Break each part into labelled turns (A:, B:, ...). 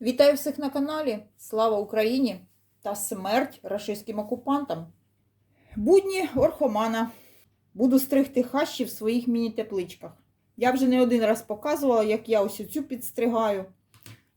A: Вітаю всіх на каналі. Слава Україні та смерть рашистським окупантам. Будні орхомана. Буду стригти хащі в своїх міні-тепличках. Я вже не один раз показувала, як я ось цю підстригаю.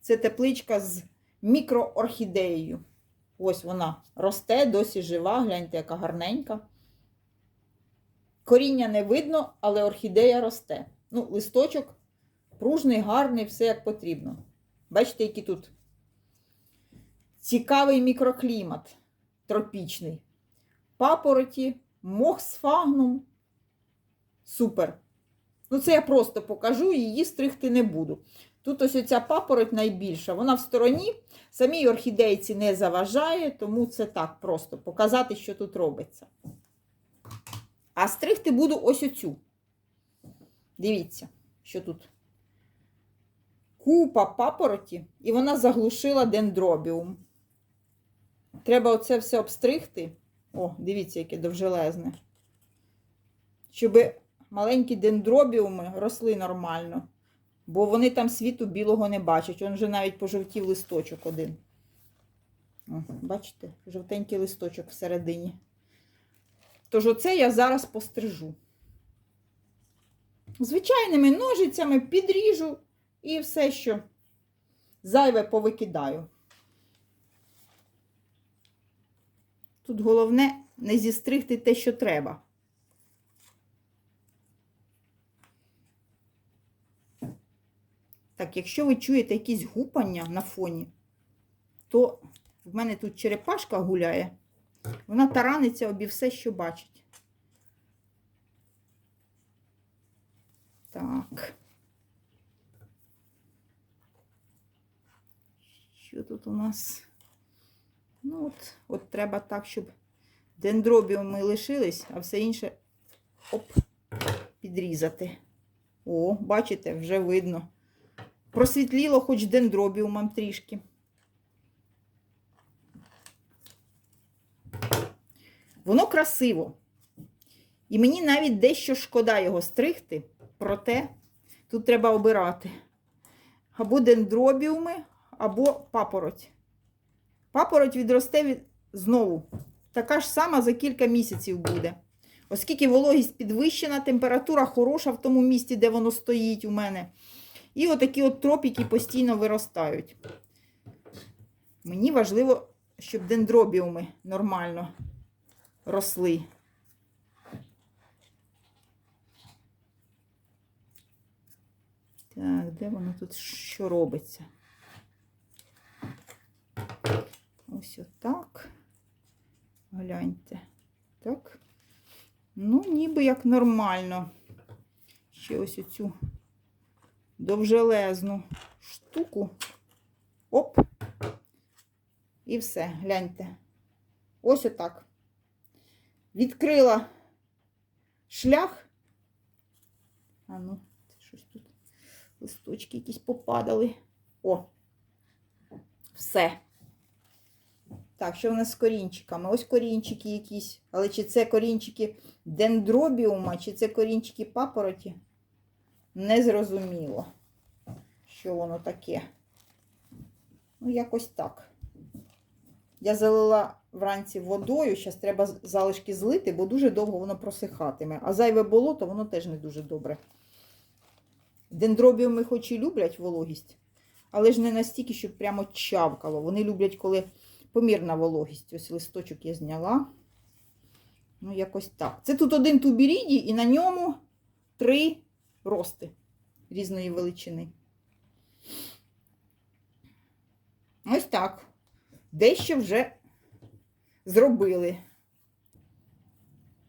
A: Це тепличка з мікроорхідеєю. Ось вона росте, досі жива. Гляньте, яка гарненька. Коріння не видно, але орхідея росте. Ну, листочок пружний, гарний, все як потрібно. Бачите, який тут цікавий мікроклімат тропічний. Папороті, мох сфагнум. Супер. Ну, це я просто покажу, її стригти не буду. Тут ось оця папороть найбільша, вона в стороні, самій орхідейці не заважає, тому це так просто показати, що тут робиться. А стригти буду ось оцю. Дивіться, що тут купа папороті, і вона заглушила дендробіум. Треба оце все обстригти. О, дивіться, яке довжелезне. Щоб маленькі дендробіуми росли нормально. Бо вони там світу білого не бачать. Он вже навіть пожовтів листочок один. О, бачите, жовтенький листочок всередині. Тож оце я зараз пострижу. Звичайними ножицями підріжу і все, що зайве повикидаю. Тут головне не зістригти те, що треба. Так, якщо ви чуєте якісь гупання на фоні, то в мене тут черепашка гуляє, вона тараниться обі все, що бачить. Так. Що тут у нас? Ну, от, от треба так, щоб дендробіуми лишились, а все інше оп, підрізати. О, бачите, вже видно. Просвітліло хоч дендробіумом трішки. Воно красиво. І мені навіть дещо шкода його стригти, проте тут треба обирати. Або дендробіуми, або папороть. Папороть відросте від... знову. Така ж сама за кілька місяців буде. Оскільки вологість підвищена, температура хороша в тому місці, де воно стоїть у мене. І отакі от тропіки постійно виростають. Мені важливо, щоб дендробіуми нормально росли. Так, де воно тут що робиться? Ось отак. Гляньте. Так. Ну, ніби як нормально. Ще ось оцю довжелезну штуку. Оп. І все, гляньте. Ось отак. Відкрила шлях. А ну, щось тут. Листочки якісь попадали. О! Все. Так, що в нас з корінчиками? Ось корінчики якісь. Але чи це корінчики дендробіума, чи це корінчики папороті? Незрозуміло, що воно таке. Ну, якось так. Я залила вранці водою, зараз треба залишки злити, бо дуже довго воно просихатиме. А зайве болото, воно теж не дуже добре. Дендробіуми хоч і люблять вологість, але ж не настільки, щоб прямо чавкало. Вони люблять, коли помірна вологість. Ось листочок я зняла. Ну, якось так. Це тут один тубірідій, і на ньому три рости різної величини. Ось так. Дещо вже зробили.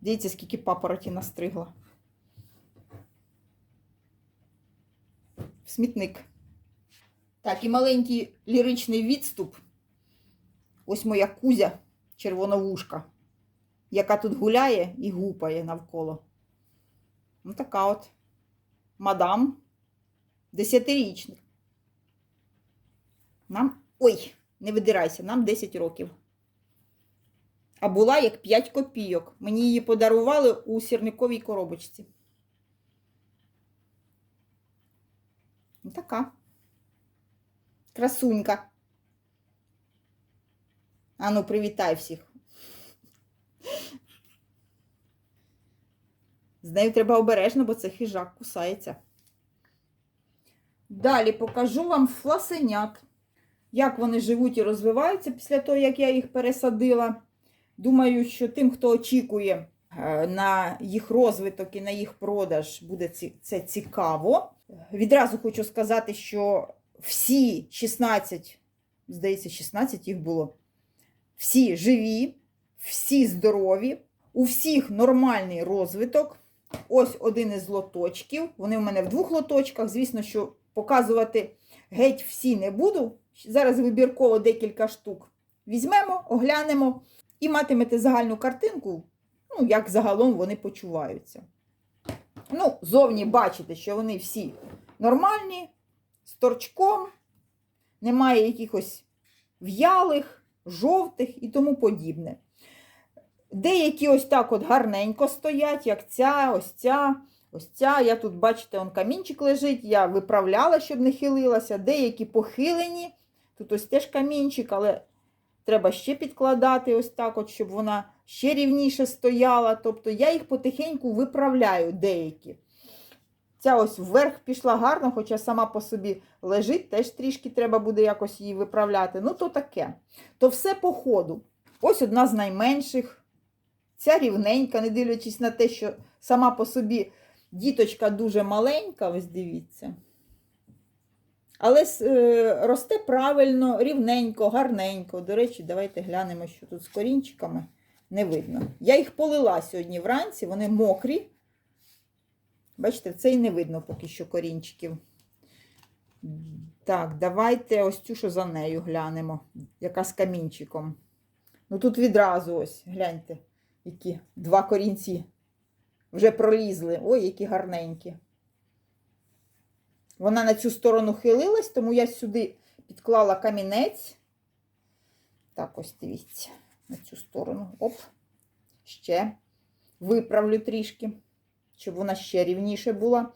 A: Дивіться, скільки папороті настригла. Смітник. Так, і маленький ліричний відступ. Ось моя кузя червоновушка, яка тут гуляє і гупає навколо. Ну, така от мадам десятирічник. Нам. Ой, не видирайся, нам 10 років. А була як 5 копійок. Мені її подарували у сірниковій коробочці. Така. Красунька. Ану, привітай всіх. З нею треба обережно, бо це хижак кусається. Далі покажу вам фласенят. Як вони живуть і розвиваються після того, як я їх пересадила. Думаю, що тим, хто очікує е, на їх розвиток і на їх продаж, буде це цікаво. Відразу хочу сказати, що всі 16, здається, 16 їх було, всі живі, всі здорові, у всіх нормальний розвиток. Ось один із лоточків. Вони в мене в двох лоточках. Звісно, що показувати геть всі не буду. Зараз вибірково декілька штук візьмемо, оглянемо і матимете загальну картинку, ну, як загалом вони почуваються. Ну, зовні бачите, що вони всі нормальні, з торчком, немає якихось в'ялих, жовтих і тому подібне. Деякі ось так от гарненько стоять, як ця, ось ця, ось ця. Я тут, бачите, он камінчик лежить, я виправляла, щоб не хилилася. Деякі похилені. Тут ось теж камінчик, але треба ще підкладати, ось так, от, щоб вона ще рівніше стояла. Тобто я їх потихеньку виправляю деякі. Ця ось вверх пішла гарно, хоча сама по собі лежить, теж трішки треба буде якось її виправляти. Ну, то таке. То все по ходу. Ось одна з найменших. Ця рівненька, не дивлячись на те, що сама по собі діточка дуже маленька, ось дивіться. Але е, росте правильно, рівненько, гарненько. До речі, давайте глянемо, що тут з корінчиками не видно. Я їх полила сьогодні вранці, вони мокрі. Бачите, це і не видно поки що корінчиків. Так, давайте ось цю, що за нею глянемо, яка з камінчиком. Ну тут відразу ось, гляньте, які два корінці вже пролізли. Ой, які гарненькі. Вона на цю сторону хилилась, тому я сюди підклала камінець. Так, ось дивіться, на цю сторону. Оп, ще виправлю трішки, щоб вона ще рівніше була.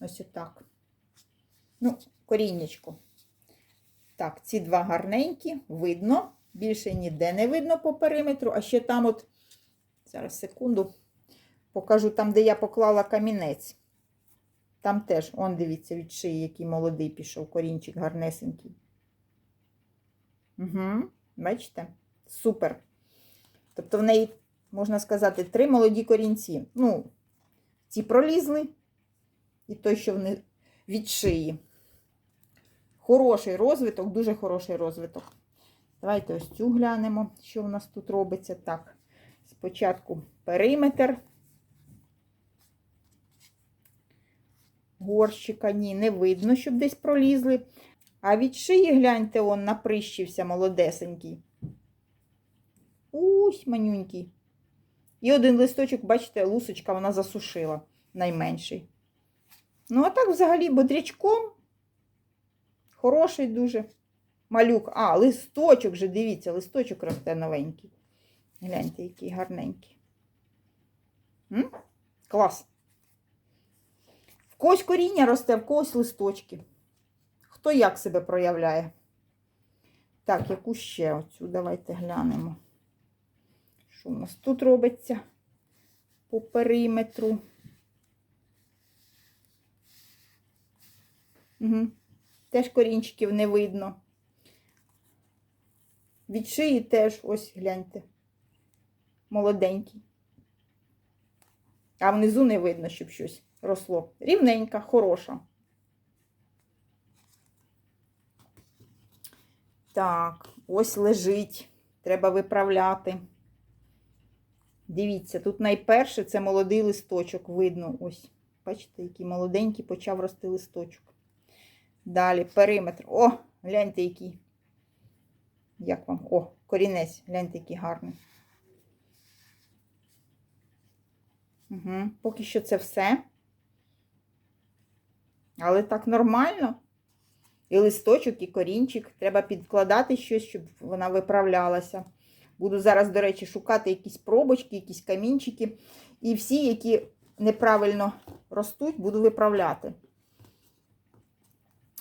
A: Ось отак. Ну, коріннячко. Так, ці два гарненькі, видно. Більше ніде не видно по периметру, а ще там от, зараз секунду, покажу там, де я поклала камінець. Там теж, он, дивіться, від шиї, який молодий пішов, корінчик гарнесенький. Угу, Бачите? Супер. Тобто в неї, можна сказати, три молоді корінці. Ну, ці пролізли, і той, що вони від шиї. Хороший розвиток, дуже хороший розвиток. Давайте ось цю глянемо, що в нас тут робиться. Так, спочатку периметр. Горщика, ні, не видно, щоб десь пролізли. А від шиї, гляньте, он наприщився молодесенький. Ось манюнький. І один листочок, бачите, лусочка вона засушила найменший. Ну, а так взагалі бодрячком. Хороший дуже малюк. А, листочок же, дивіться, листочок росте новенький. Гляньте, який гарненький. М? Клас. В когось коріння росте, в когось листочки. Хто як себе проявляє? Так, яку ще оцю давайте глянемо. Що у нас тут робиться по периметру? Угу. Теж корінчиків не видно. Від шиї теж, ось гляньте, молоденький. А внизу не видно, щоб щось росло. Рівненька, хороша. Так, ось лежить. Треба виправляти. Дивіться, тут найперше це молодий листочок, видно ось. Бачите, який молоденький почав рости листочок. Далі периметр. О, гляньте, який. Як вам? О, корінець, гляньте, який гарний. Угу. Поки що це все. Але так нормально. І листочок, і корінчик. Треба підкладати щось, щоб вона виправлялася. Буду зараз, до речі, шукати якісь пробочки, якісь камінчики. І всі, які неправильно ростуть, буду виправляти.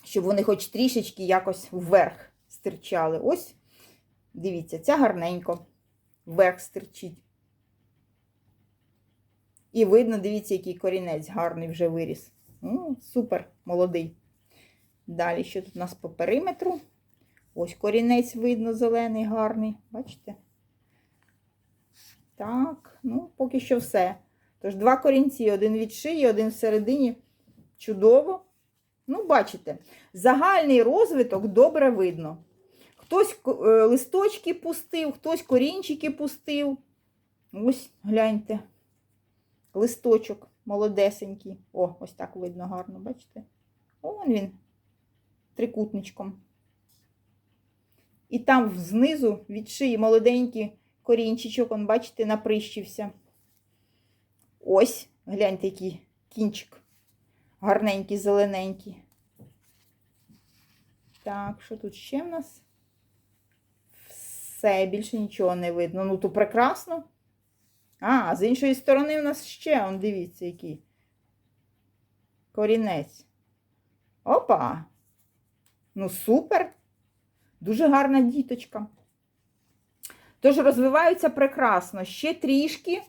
A: Щоб вони хоч трішечки якось вверх стирчали. Ось, дивіться, ця гарненько вверх стирчить. І видно, дивіться, який корінець гарний вже виріс. Супер, молодий. Далі, що тут у нас по периметру? Ось корінець видно, зелений, гарний. Бачите? Так, ну, поки що все. Тож два корінці, один від шиї, один всередині. Чудово. Ну, бачите, загальний розвиток добре видно. Хтось е, листочки пустив, хтось корінчики пустив. Ось, гляньте. Листочок молодесенький. О, ось так видно гарно, бачите? О, він трикутничком. І там знизу від шиї молоденький корінчичок, он, бачите, наприщився. Ось, гляньте, який кінчик. Гарненький, зелененький. Так, що тут ще в нас? Все, більше нічого не видно. Ну, то прекрасно. А, з іншої сторони в нас ще, он, дивіться, який. Корінець. Опа! Ну, супер! Дуже гарна діточка. Тож розвиваються прекрасно. Ще трішки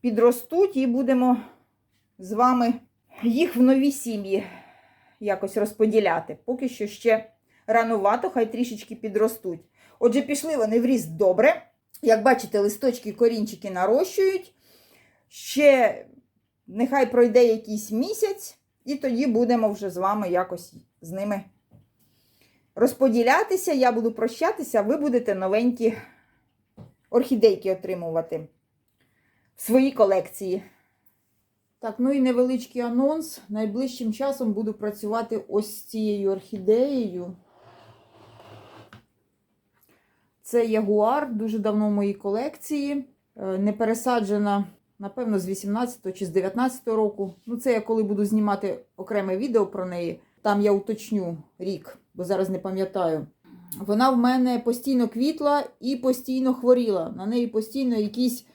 A: підростуть і будемо з вами їх в нові сім'ї якось розподіляти. Поки що ще ранувато, хай трішечки підростуть. Отже, пішли вони в ріст добре. Як бачите, листочки, корінчики нарощують. Ще нехай пройде якийсь місяць, і тоді будемо вже з вами якось з ними розподілятися. Я буду прощатися, ви будете новенькі орхідейки отримувати в своїй колекції. Так, ну і невеличкий анонс. Найближчим часом буду працювати ось з цією орхідеєю. Це ягуар, дуже давно в моїй колекції. Е, Не пересаджена, напевно, з 18 чи з 19 року. Ну, це я коли буду знімати окреме відео про неї. Там я уточню рік, бо зараз не пам'ятаю. Вона в мене постійно квітла і постійно хворіла. На неї постійно якісь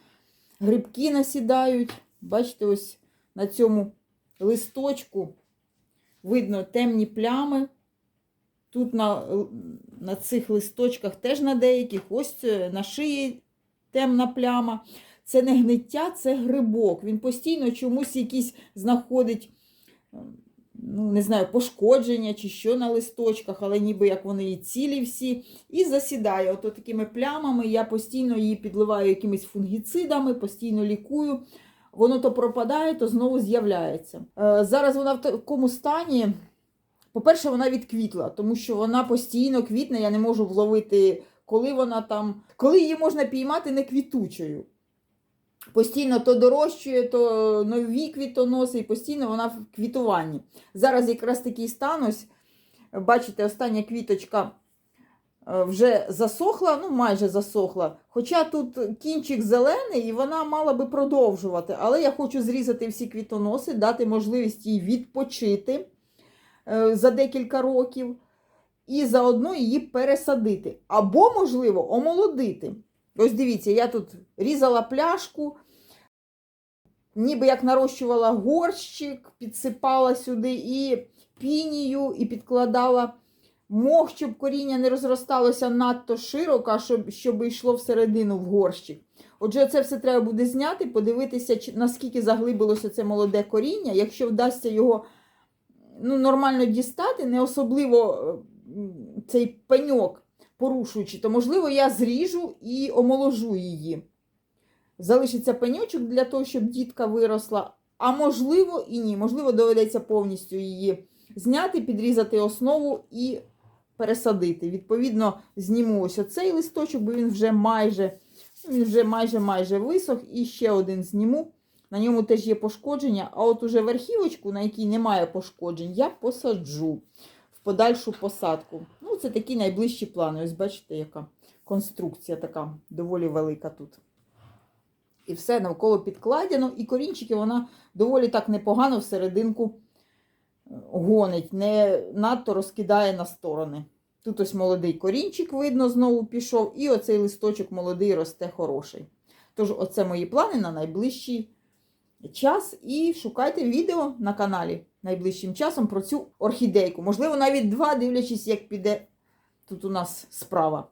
A: грибки насідають. Бачите, ось на цьому листочку видно темні плями. Тут на, на цих листочках теж на деяких, ось на шиї темна пляма. Це не гниття, це грибок. Він постійно чомусь якісь знаходить, ну, не знаю, пошкодження чи що на листочках, але ніби як вони і цілі всі. І засідає ото такими плямами. Я постійно її підливаю якимись фунгіцидами, постійно лікую. Воно то пропадає, то знову з'являється. Е, Зараз вона в такому стані. По-перше, вона відквітла, тому що вона постійно квітне, я не можу вловити, коли вона там, коли її можна піймати не квітучою. Постійно то дорощує, то нові квітоноси, і постійно вона в квітуванні. Зараз якраз такий стан, ось, бачите, остання квіточка е, вже засохла, ну майже засохла. Хоча тут кінчик зелений, і вона мала би продовжувати. Але я хочу зрізати всі квітоноси, дати можливість їй відпочити за декілька років. І заодно її пересадити. Або, можливо, омолодити. Ось дивіться, я тут різала пляшку, ніби як нарощувала горщик, підсипала сюди і пінію, і підкладала мох, щоб коріння не розросталося надто широко, а щоб, щоб йшло всередину в горщик. Отже, це все треба буде зняти, подивитися, наскільки заглибилося це молоде коріння. Якщо вдасться його ну, нормально дістати, не особливо е, цей пеньок порушуючи, то, можливо, я зріжу і омоложу її. Залишиться пеньочок для того, щоб дітка виросла. А можливо, і ні. Можливо, доведеться повністю її зняти, підрізати основу і пересадити. Відповідно, зніму ось оцей листочок, бо він вже майже, він вже майже майже висох. І ще один зніму. На ньому теж є пошкодження. А от уже верхівочку, на якій немає пошкоджень, я посаджу в подальшу посадку. Ну, це такі найближчі плани. Ось бачите, яка конструкція така доволі велика тут. І все навколо підкладено, і корінчики вона доволі так непогано всерединку гонить, не надто розкидає на сторони. Тут ось молодий корінчик, видно, знову пішов, і оцей листочок молодий росте хороший. Тож, оце мої плани на найближчий час. І шукайте відео на каналі найближчим часом про цю орхідейку. Можливо, навіть два, дивлячись, як піде тут у нас справа.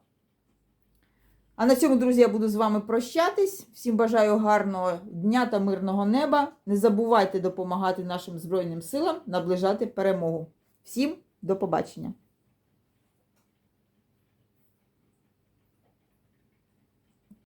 A: А на цьому, друзі, я буду з вами прощатись. Всім бажаю гарного дня та мирного неба. Не забувайте допомагати нашим Збройним силам наближати перемогу. Всім до побачення!